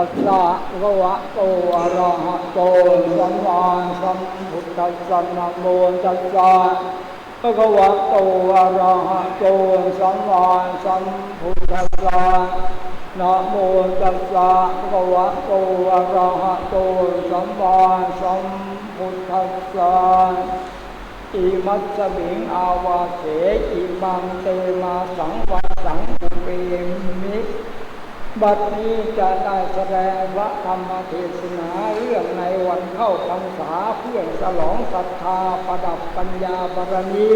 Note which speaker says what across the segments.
Speaker 1: ตัสสะภะวะโตอะระหะโตสัมมาสัมพุทธัสสะนะโมตัสสะภะวะโตอะระหะโตสัมมาสัมพุทธัสสะนะโมตัสสะภะวะโตอะระหะโตสัมมาสัมพุทธัสสะอิมัสสมิงอาวาเสอิมังเตมาสังวัสังปุเปม บัดนี้จะได้แสดงพระธรรมเทศนาเรื่องในวันเข้าพรรษาเพื่อฉลองศรัทธาประดับปัญญาบารมี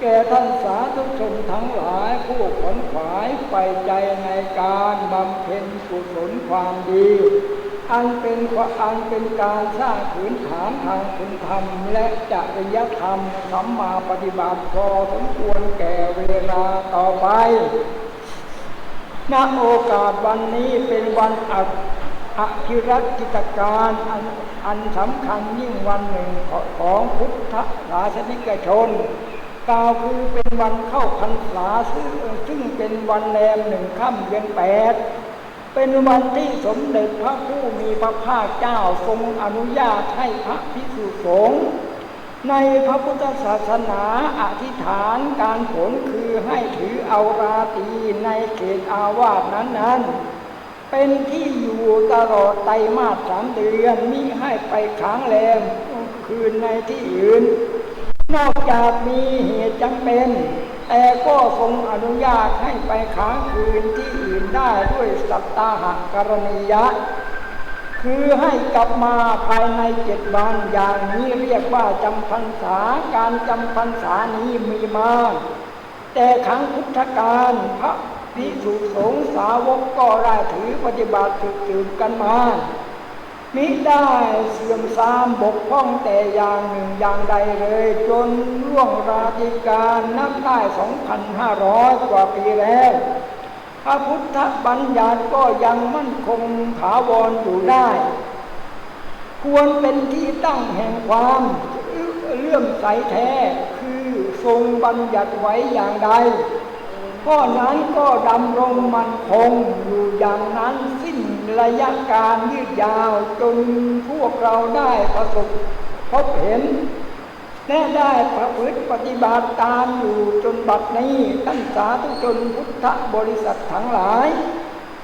Speaker 1: แก่ท่านสาธุชนทั้งหลายผู้ขนขวายไปใจในการบำเพ็ญกุศลความดี อันเป็นอันเป็นการสร้างพื้นฐานทางคุณธรรม และจริยธรรมสัมมาปฏิบัติพอสมควรแก่เวลาต่อไป ณโอกาสวันนี้เป็นวันอัอภิรักิจการอันอันสำคัญยิ่งวันหนึ่งของพุทธศาสนิกชนกาวคือเป็นวันเข้าพรรษาซึ่งซึ่งเป็นวันแรมหนึ่งค่ำเดือนแปดเป็นวันที่สมเด็จพระผู้มีพระภาคเจ้าทรงอนุญาตให้พระภิกษุสงฆ์ ในพระพุทธศาสนาอธิษฐานการผลคือให้ถือเอาราตีในเขตอาวาสนั้นๆ เป็นที่อยู่ตลอดไตรมาสสามเดือนมิให้ไปค้างแรมคืนในที่อื่น นอกจากมีเหตุจำเป็น แต่ก็ทรงอนุญาตให้ไปค้างคืนที่อื่นได้ด้วยสัตตาหกรณียะ คือให้กลับมาภายในเจ็ดวันอย่างนี้เรียกว่าจำพรรษาการจำพรรษานี้มีมาแต่ครั้งพุทธกาลพระภิกษุสงฆ์สาวกก็ได้ถือปฏิบัติสืบสืบกันมามิได้เสื่อมทรามบกพร่องแต่อย่างหนึ่งอย่างใดเลย จนล่วงราธิการนับได้ 2,500 กว่าปีแล้ว ระพุทธบัญญัติก็ยังมั่นคงถาวรอยู่ได้ ควรเป็นที่ตั้งแห่งความเลื่อมใสแท้คือทรงบัญญัติไว้อย่างใดข้อนั้นก็ดำรงมันคงอยู่อย่างนั้นสิ้นระยะการยืดยาวจนพวกเราได้ประสบพบเห็น และได้ประพฤติปฏิบัติตามอยู่จนบัดนี้ท่านสาธุชนพุทธบริษัททั้งหลาย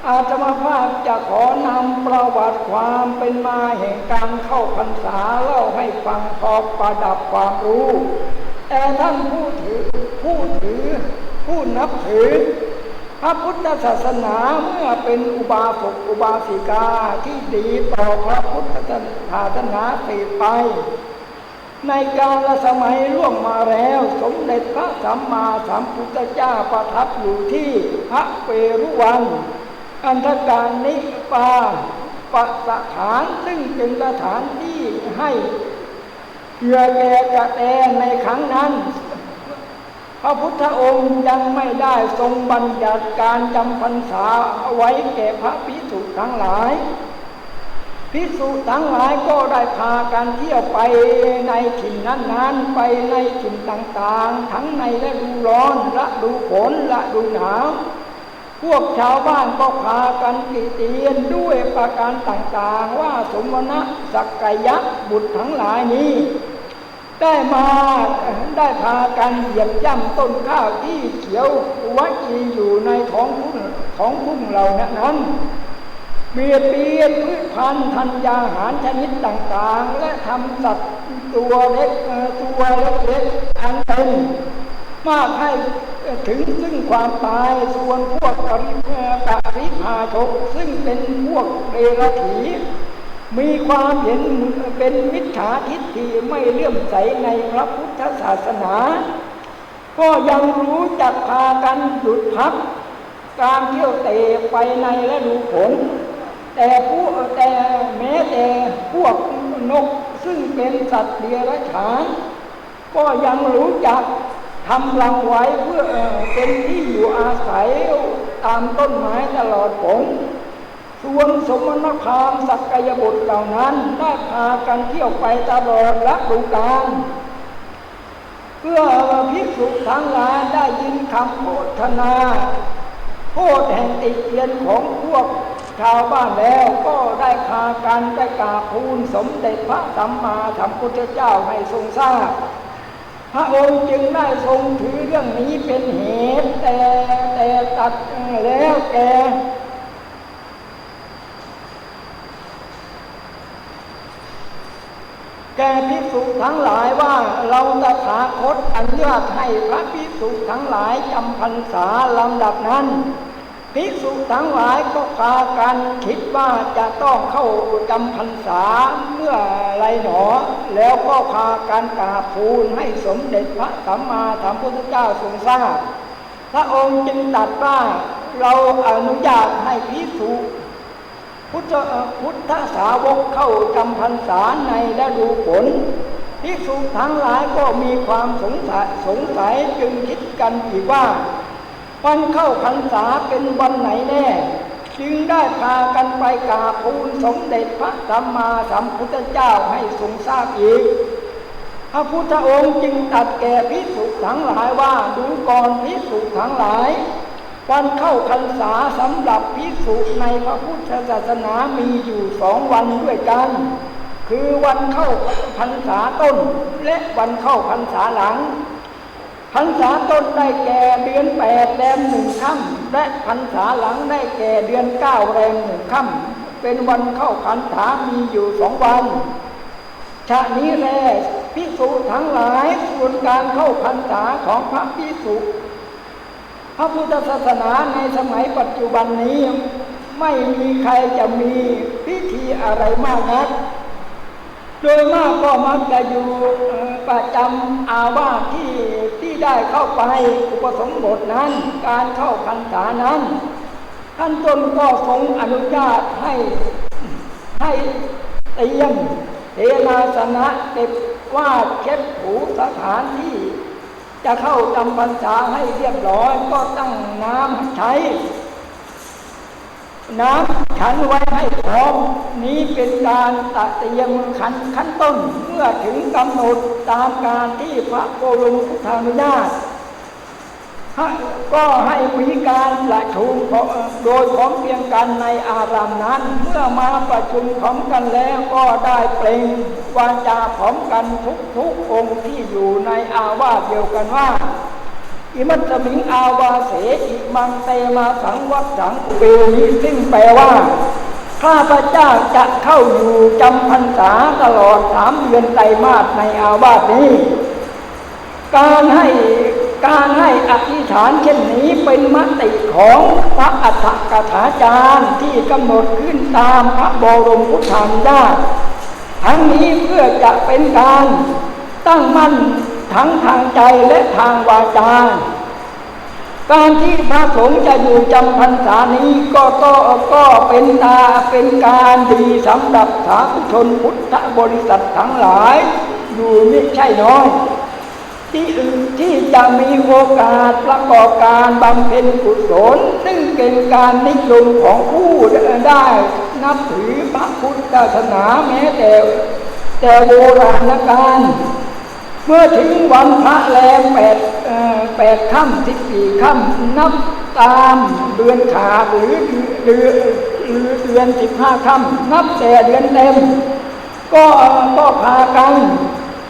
Speaker 1: อาตมาภาพจะขอนำประวัติความเป็นมาแห่งการเข้าพรรษาเล่าให้ฟังพอประดับความรู้ แต่ท่านผู้ถือผู้ถือ ผู้นับถือพระพุทธศาสนาเมื่อเป็นอุบาสกอุบาสิกาที่ดีต่อพระพุทธศาสนาติไป ในกาลสมัยล่วงมาแล้ว สมเด็จพระสัมมาสัมพุทธเจ้าประทับอยู่ที่พระเปรุวัน อันธการนิปาปสถานซึ่งเป็นสถานที่ให้เกือแก่กระแตในครั้งนั้น พระพุทธองค์ยังไม่ได้ทรงบัญญัติการจำพรรษาเอาไว้แก่พระภิกษุทั้งหลาย พิสุทั้งหลายก็ได้พากันเที่ยวไปในถิ่นนั้นๆ ไปในถิ่นต่างๆ ทั้งในฤดูร้อนฤดูฝนฤดูหนาวพวกชาวบ้านก็พากันกิเตียนด้วยประการต่างๆ ว่าสมณะสักกยะบุตรทั้งหลายนี้ ได้มาได้พากันเหยียบย่ำต้นข้าวที่เขียววัจีอยู่ในท้องทุ่งท้องทุ่งเหล่านั้น เบียดเบียนพืชพันธุ์ธัญญาหารชนิดต่างๆ และทำสัตว์ตัวเล็กตัวเล็กๆอันเป็นมากให้ถึงซึ่งความตายส่วนพวกปริปริพาชกซึ่งเป็นพวกเรัจฉีมีความเห็นเป็นมิจฉาทิฏฐิไม่เลื่อมใสในพระพุทธศาสนา ก็ยังรู้จักพากันหยุดพัก การเที่ยวเตะไปในและดูผล แต่ผู้แต่แม้แต่พวกนกซึ่งเป็นสัตว์เดรัจฉาน ก็ยังรู้จักทำรังไว้เพื่อเป็นที่อยู่อาศัยตามต้นไม้ตลอดผลส่วนสมณพราหมณ์สักยบุตรเหล่านั้นได้พากันเที่ยวไปตลอดละดูกาลเพื่อพิสุทั้งหลายได้ยินคำโฆษณาโทษแห่งติเตียนของพวก ชาวบ้านแล้วก็ได้พากันได้กราบทูลสมเด็จพระสัมมาสัมพุทธเจ้าให้ทรงทราบพระองค์จึงได้ทรงถือเรื่องนี้เป็นเหตุแต่แต่ตัดแล้วแกแกพิสุทั้งหลายว่าเราตถาคตอนุญาตให้พระพิสุทั้งหลายจำพรรษาลำดับนั้น ภิกษุทั้งหลายก็พากันคิดว่าจะต้องเข้าจำพรรษาเมื่อไรหนอ แล้วก็พากันกราบทูลให้สมเด็จพระสัมมาสัมพุทธเจ้าทรงทราบพระองค์จึงตรัสว่าเราอนุญาตให้ภิกษุพุทธพุทธสาวกเข้าจำพรรษาในฤดูฝนภิกษุทั้งหลายก็มีความสงสัยสงสัยจึงคิดกันอีกว่า วันเข้าพรรษาเป็นวันไหนแน่ จึงได้พากันไปกราบทูลสมเด็จพระสัมมาสัมพุทธเจ้าให้ทรงทราบอีก พระพุทธองค์จึงตัดแก่พิสุทั้งหลายว่าดูก่อนพิสุทั้งหลาย วันเข้าพรรษาสำหรับพิสุในพระพุทธศาสนามีอยู่สองวันด้วยกัน คือวันเข้าพรรษาต้นและวันเข้าพรรษาหลัง พรรษาต้นได้แก่เดือนแปดแรมหนึ่งค่ำและพรรษาหลังได้แก่เดือนเก้าแรมหนึ่งค่ำเป็นวันเข้าพรรษามีอยู่สองวันชานี้แลพิสุทั้งหลายส่วนการเข้าพรรษาของพระพิสุพระพุทธศาสนาในสมัยปัจจุบันนี้ ไม่มีใครจะมีพิธีอะไรมากนัก โดยมากก็มักจะอยู่ประจำอาวาสที่ที่ได้เข้าไปอุปสมบทนั้น การเข้าพรรษานั้น ท่านตนก็ทรงอนุญาตให้ให้เตรียมเทนาสนะเก็บว่าเช็ดถูสถานที่ จะเข้าจำพรรษาให้เรียบร้อยก็ตั้งน้ำใช้ น้ำขันไว้ให้พร้อม นี้เป็นการตัดเตรียมขันขั้นต้น เมื่อถึงกำหนดตามการที่พระโกรมพุทธานุญาตก็ให้มีการประชุมโดยพร้อมเพียงกันในอารามนั้น เมื่อมาประชุมพร้อมกันแล้วก็ได้เปล่งวาจาพร้อมกันทุกทุกองค์ที่อยู่ในอาวาสเดียวกันว่า อิมัตมิงอาวาเสอิมังเตมาสังวัตสังเปนิซึ่งแปลว่า ข้าพเจ้าจะเข้าอยู่จำพรรษาตลอดสามเดือนไตรมาสในอาวาสนี้ การให้การให้อธิษฐานเช่นนี้เป็นมติของพระอัฏฐกถาจารย์ที่กำหนดขึ้นตามพระบรมพุทธานุญาตทั้งนี้เพื่อจะเป็นการตั้งมั่น ทั้งทางใจและทางวาจาการที่พระสงฆ์จะอยู่จำพรรษานี้ก็ก็ก็เป็นตาเป็นการดีสำหรับสาธุชนพุทธบริษัททั้งหลาย อยู่ไม่ใช่น้อย ที่อื่นที่จะมีโอกาสประกอบการบำเพ็ญกุศล ซึ่งเป็นการนิยมของผู้ได้นับถือพระพุทธศาสนาแม้แต่ แต่โบราณกาล เมื่อถึงวันพระแรมแปดแปดค่ำสิบสี่ค่ำนับตามเดือนขาหรือเดือนหรือเดือนสิบห้าค่ำนับแต่เดือนเต็มก็ก็พากัน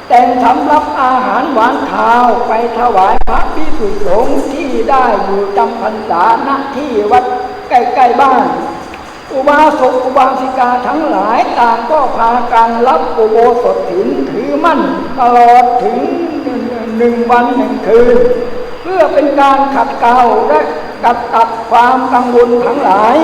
Speaker 1: แต่งสำรับอาหารหวานข้าวไปถวายพระพิสุสงฆ์ที่ได้อยู่จำพรรษาณที่วัดใกล้ๆบ้าน อุบาสกอุบาสิกาทั้งหลายต่างก็พากันรับอุโบสถถินถือมั่นตลอดถึงหนึ่งวันหนึ่งคืน เพื่อเป็นการขัดเกลาและกัดตัดความกังวลทั้งหลาย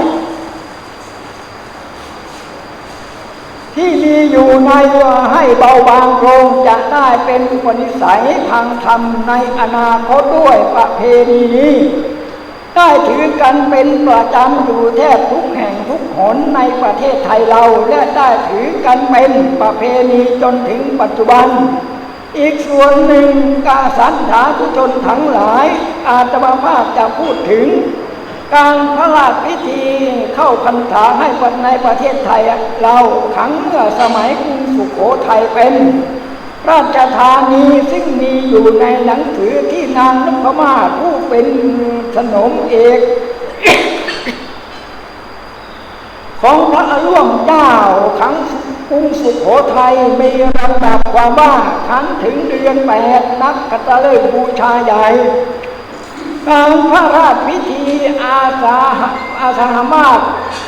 Speaker 1: ที่มีอยู่ในว่าให้เบาบางลงจะได้เป็นปณิสัยทางธรรมในอนาคตด้วยประเพณีนี้ ได้ถือกันเป็นประจำอยู่แทบทุกแห่งทุกหนในประเทศไทยเราและได้ถือกันเป็นประเพณีจนถึงปัจจุบัน อีกส่วนหนึ่งกาสันถาทุชนทั้งหลายอาตมาภาพจะพูดถึง การพระราชพิธีเข้าพรรษาให้ในประเทศไทยเราครั้งเมื่อสมัยกรุงสุโขทัยเป็น ราชธานีซึ่งมีอยู่ในหนังสือที่นางนพมาศผู้เป็นสนมเอก ของพระร่วงเจ้าครั้งกรุงสุขโขทัยมีลำดับความว่าครั้งถึงเดือนแปดนักกตะเลิกบูชาใหญ่ พระราชพิธีอาสาอาสาหมาศ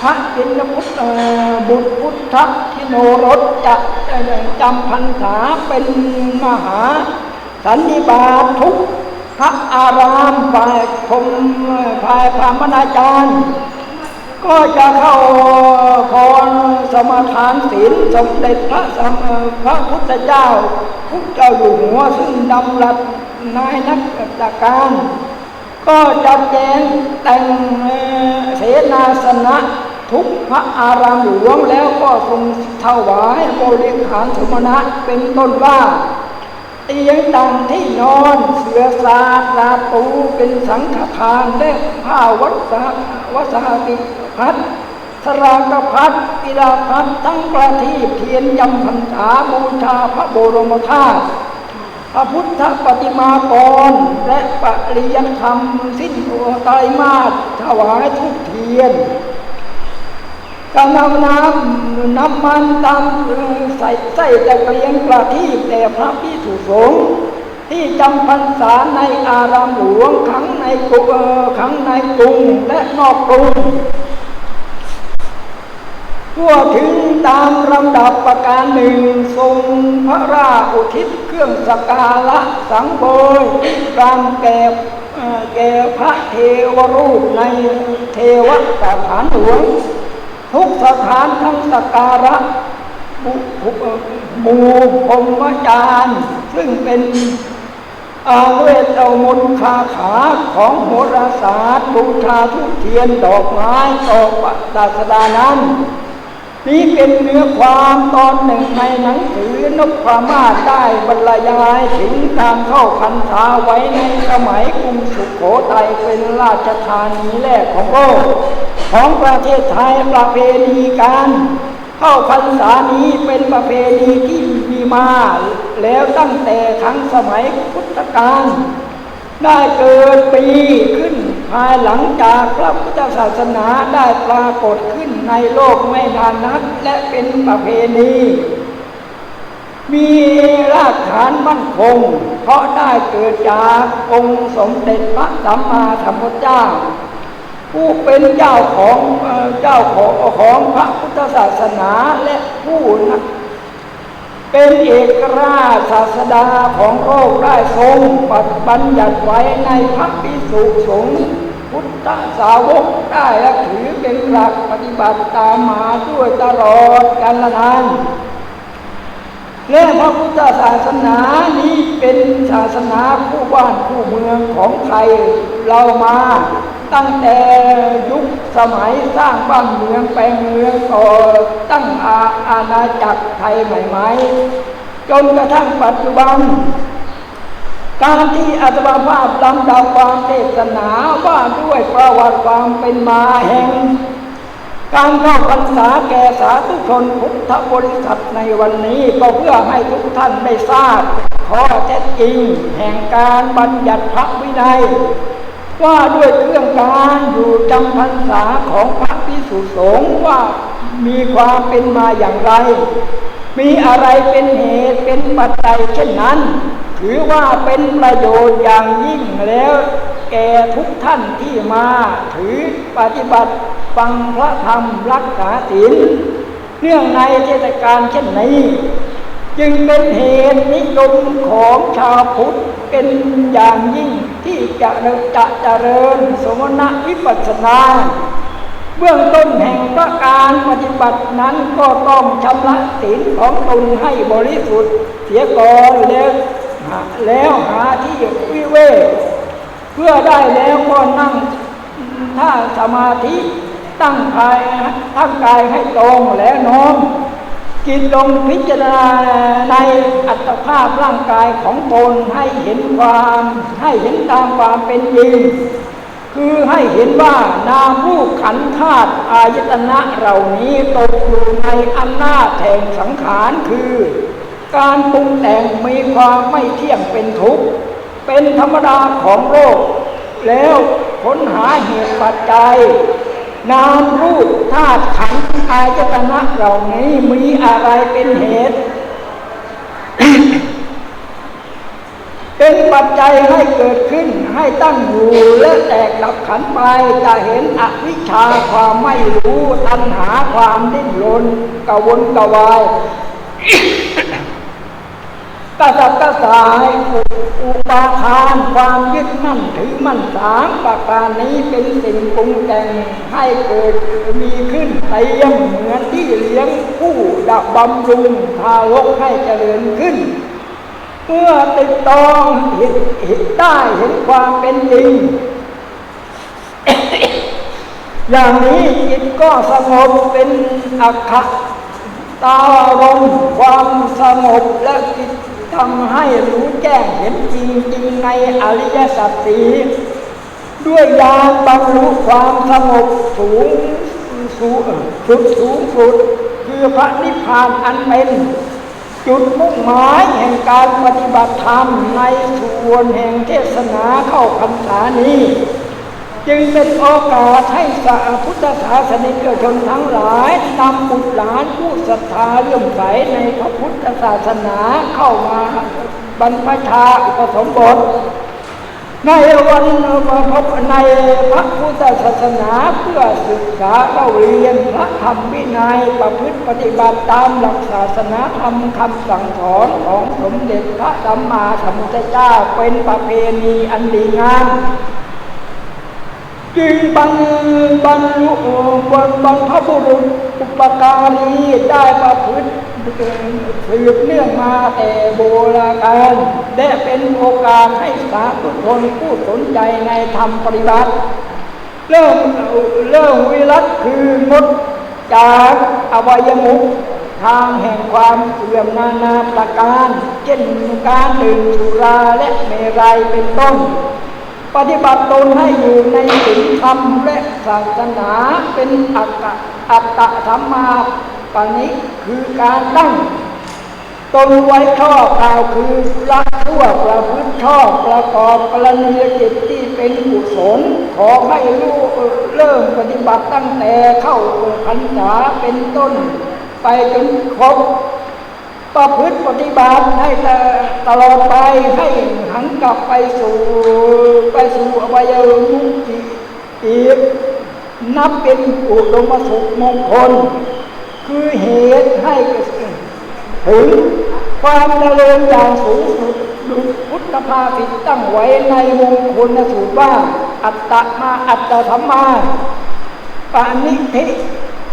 Speaker 1: พระจินพุทธบุตรพุทธทิโนรสจะจำพรรษาเป็นมหา สันนิบาตทุกพระอารามฝ่ายคมฝ่ายพระมนาจารย์ก็จะเข้าคอนสมทานศีลสมเด็จพระสัมพระพุทธเจ้า พุทธเจ้าอยู่หัวซึ่งดำรัสนายนักการ ก็จัดแจงแต่งเสนาสนะทุกพระอารามหลวงแล้วก็ทรงถวายบริขารสมณะเป็นต้นว่า เตียงดังที่นอนเสือสาดลาปูเป็นสังฆทานและผ้าวัสาวัสาติพัดสรากพัดกีฬาพัดทั้งประทีปเทียนยำพรรษาบูชาพระบรมธาตุ พระพุทธปฏิมากร และปริยธรรม สิ้นตัวไตรมาสถวายทุกเทียนการนำน้ำน้ำมันตามใส่ใส่ตะเกียงประทีปแต่พระพิสุสงฆ์ที่จำพรรษาในอารามหลวงขังในกรุงเออขังในกรุงและนอกกรุงทั่วถึงตามลำดับประการหนึ่งทรงพระราอุทิศ รื่องสการะสังโบยกรามแก่เอ่อแก่พระเทวรูปในเทวสถานหลวงทุกสถานทั้งสการะบุบุหมู่พรมจารย์ซึ่งเป็นอาเวทเอมนคาถาของโหราศาสตร์บูชาทุกเทียนดอกไม้ต่อปัตสดานั้น นี้เป็นเนื้อความตอนหนึ่งในหนังสือนพพมาศได้บรรยายถึงการเข้าพรรษาไว้ในสมัยกรุงสุขโขทัยเป็นราชธานีแรกของโลกของประเทศไทยประเพณีการเข้าพรรษานี้เป็นประเพณีที่มีมาแล้วตั้งแต่ครั้งสมัยพุทธกาลได้เกิดปีขึ้น ภายหลังจากพระพุทธศาสนาได้ปรากฏขึ้นในโลกไม่นานนักและเป็นประเพณีมีรากฐานมั่นคง เพราะได้เกิดจากองค์สมเด็จพระสัมมาสัมพุทธเจ้า ผู้เป็นเจ้าของเจ้าของของพระพุทธศาสนาและผู้นักเป็นเอกราชศาสดาของโลกได้ทรงปฏิบัญญัติไว้ในพระภิกษุสงฆ์ พุทธสาวกได้และถือเป็นหลักปฏิบัติตามมาด้วยตลอดกาลนานและพระพุทธศาสนานี้เป็นศาสนาคู่บ้านคู่เมืองของไทยเรามาตั้งแต่ยุคสมัยสร้างบ้านเมืองแปลงเมืองก่อตั้งอาอาณาจักรไทยใหม่ๆจนกระทั่งปัจจุบัน การที่อาตมาภาพลำดับความเทศนาว่าด้วยประวัติความเป็นมาแห่ง การเข้าพรรษาแก่สาธุชนพุทธบริษัทในวันนี้ก็เพื่อให้ทุกท่านได้ทราบข้อเท็จจริงแห่งการบัญญัติพระวินัยว่าด้วยเรื่องการอยู่จำพรรษาของพระพิสุสงฆ์ว่ามีความเป็นมาอย่างไร มีอะไรเป็นเหตุเป็นปัจจัยเช่นนั้น ถือว่าเป็นประโยชน์อย่างยิ่งแล้ว แก่ทุกท่านที่มา ถือปฏิบัติฟังพระธรรมรักษาศีลเนื่องในเทศกาลเช่นนี้ จึงเป็นเหตุนิยมของชาวพุทธเป็นอย่างยิ่งที่จะจะเจริญสมณวิปัสสนา เบื้องต้นแห่งประการปฏิบัตินั้นก็ต้องชำระศีลของตนให้บริสุทธิ์เสียก่อนแล้ว แล้วหาที่วิเวกเพื่อได้แล้วก็นั่งท่าสมาธิตั้งกายตั้งกายให้ตรงแล้วน้อมกินลงพิจารณาในอัตภาพร่างกายของตนให้เห็นความให้เห็นตามความเป็นจริงคือให้เห็นว่านามรูปขันธ์ธาตุอายตนะเหล่านี้ตกอยู่ในอำนาจแห่งสังขารคือ การปรุงแต่งมีความไม่เที่ยงเป็นทุกข์เป็นธรรมดาของโลก แล้วค้นหาเหตุปัจจัย นามรูปธาตุขันธ์อายตนะเหล่านี้มีอะไรเป็นเหตุ เป็นปัจจัยให้เกิดขึ้นให้ตั้งอยู่และแตกดับขันธ์ไปจะเห็นอวิชชาความไม่รู้ตัณหาความดิ้นรนกวนกวาย กระสับกระส่ายอุปาทานความยึดมั่นถือมั่นสามประการนี้เป็นสิ่งปรุงแต่งให้เกิดมีขึ้นเตียมเหมือนที่เลี้ยงผู้ดับบำรุงทารกให้เจริญขึ้น เมื่อติดตองเห็นเห็นได้เห็นความเป็นจริงอย่างนี้จิตก็สงบเป็นอัคคตารมความสงบและจิต ทำให้รู้แจ้งเห็นจริงจริงในอริยสัจสีด้วยญาณบรรลุความสงบสูงสูงสุดสูงสุดคือพระนิพพานอันเป็นจุดมุ่งหมายแห่งการปฏิบัติธรรมในส่วนแห่งเทศนาเข้าพรรษานี้ จึงเป็นโอกาสให้สาพุทธศาสนิกชนทั้งหลายนำบุตรหลานผู้ศรัทธาเลื่อมใสในพระพุทธศาสนาเข้ามาบรรพชาอุปสมบทในวันพบในพระพุทธศาสนาเพื่อศึกษาเล่าเรียนพระธรรมวินัยประพฤติปฏิบัติตามหลักศาสนาธรรมคำสั่งสอนของสมเด็จพระสัมมาสัมพุทธเจ้าเป็นประเพณีอันดีงาม จึงบังบรรลุบนบรรพบุรุษอุปการีได้ประพฤติสืบเนื่องมาแต่โบราณกาลและเป็นโอกาสให้สาธุชนผู้สนใจในธรรมปฏิบัติ เริ่มเริ่มวิรัตคืองดจากอวัยมุขทางแห่งความเสื่อมนานาประการ เช่นการดื่มสุราและเมรัยเป็นต้น ปฏิบัติตนให้อยู่ในศีลธรรมและศาสนาเป็นอัตตะอัตตะสัมมาปณิคือการตั้งตนไว้ชอบกล่าวคือละชั่วประพฤติชอบประกอบกรณียกิจที่เป็นกุศลขอให้รู้เริ่มปฏิบัติตั้งแต่เข้าพรรษาเป็นต้น ไปจนครบ ประพฤติปฏิบัติให้ตลอดไปให้หันกลับไปสู่ไปสู่อวัยมุขติอีกนับเป็นอุดมสุขมงคล คือเหตุให้ถึงความเจริญอย่างสูงสุดดุจพุทธภาสิตตั้งไว้ในมงคลสูตรว่า อัตตมาอัตตธรรมาปานิธิ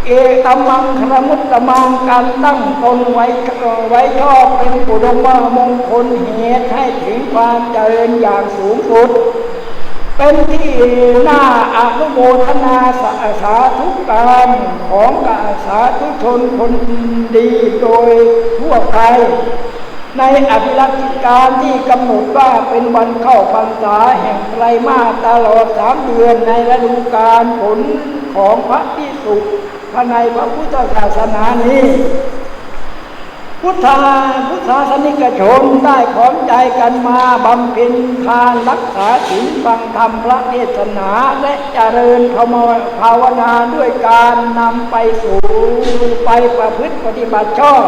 Speaker 1: เอตมังครมุตตมังการตั้งตนไว้ไว้ชอบเป็นปุรมมงคลเหตุให้ถึงความเจริญอย่างสูงสุด เป็นที่น่าอนุโมทนาสาสาธุการของกสาธุชนคนดีโดยทั่วไปในอภิรัติการที่กำหนดว่าเป็นวันเข้าพรรษาแห่งไตรมาสตลอดสามเดือนในฤดูกาลผลของพระพิสุ ภายในพระพุทธศาสนานี้ พุทธาพุทธศาสนิกชนได้พร้อมใจกันมาบำเพ็ญทานรักษาศีลฟังธรรมพระเทศนาและเจริญพมภาวนาด้วยการนำไปสู่ไปประพฤติปฏิบัติชอบ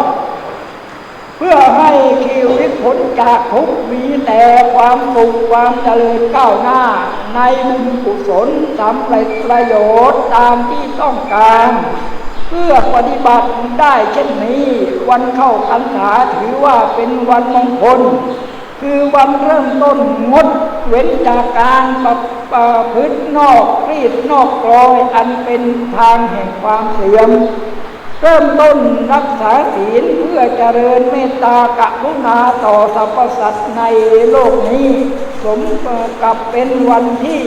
Speaker 1: พื่อให้ชีวิตพ้นจากทุกมีแต่ความสุขความเจริญก้าวหน้า ในบุญกุศลสำเร็จประโยชน์ตามที่ต้องการ เพื่อปฏิบัติได้เช่นนี้ วันเข้าพรรษาถือว่าเป็นวันมงคล คือวันเริ่มต้นงดเว้นจากการประประพฤตินอกรีดนอกกลอยอันเป็นทางแห่งความเสื่อม เริ่มต้นรักษาศีลเพื่อเจริญเมตตากรุณาต่อสรรพสัตว์ในโลกนี้ สมกับเป็นวันที่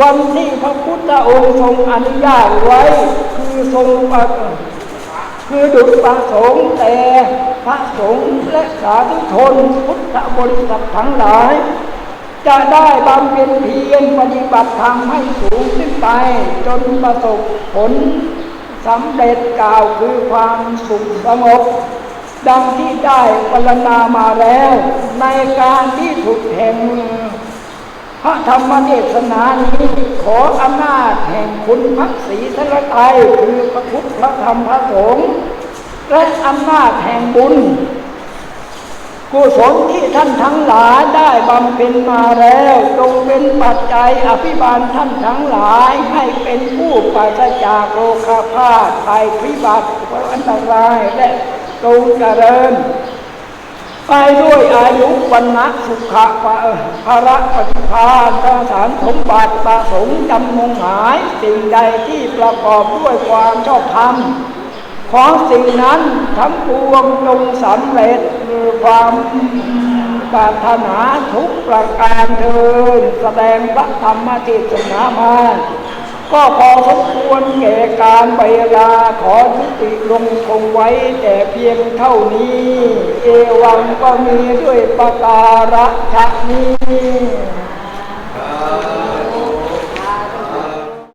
Speaker 1: วันที่พระพุทธองค์ทรงอนุญาตไว้ คือทรงปคือดุจประสงค์แต่พระสงฆ์และสาธุชนพุทธบริษัททั้งหลาย จะได้บำเพ็ญเพียรปฏิบัติธรรมให้สูงขึ้นไป จนประสบผล สำเร็จกล่าวคือความสุขสงบ ดังที่ได้ปรณนามาแล้ว ในการที่ถูกแห่งพระธรรมเทศนานี้ขออำนาจแห่งคุณพระศรีสรไตคือพระพุทธพระธรรมพระสงฆ์และอำนาจแห่งบุญ กุศลที่ท่านทั้งหลายได้บำเพ็ญมาแล้วจงเป็นปัจจัยอภิบาลท่านทั้งหลายให้เป็นผู้ปราศจากโรคาพาธภัยพิบัติอันตรายและจงเจริญไปด้วยอายุวันนะสุขะปะภาระปฏิภาณตสารสมบัติประสงค์จำนงหาย สิ่งใดที่ประกอบด้วยความชอบธรรม ของสิ่งนั้นทั้งปวงจงสำเร็จคือความปรารถนาทุกประการเทินแสดงพระธรรมเทศนามา ก็พอสมควรแก่การเวลาขอยุติลงคงไว้แต่เพียงเท่านี้ เอวังก็มีด้วยประการฉนี้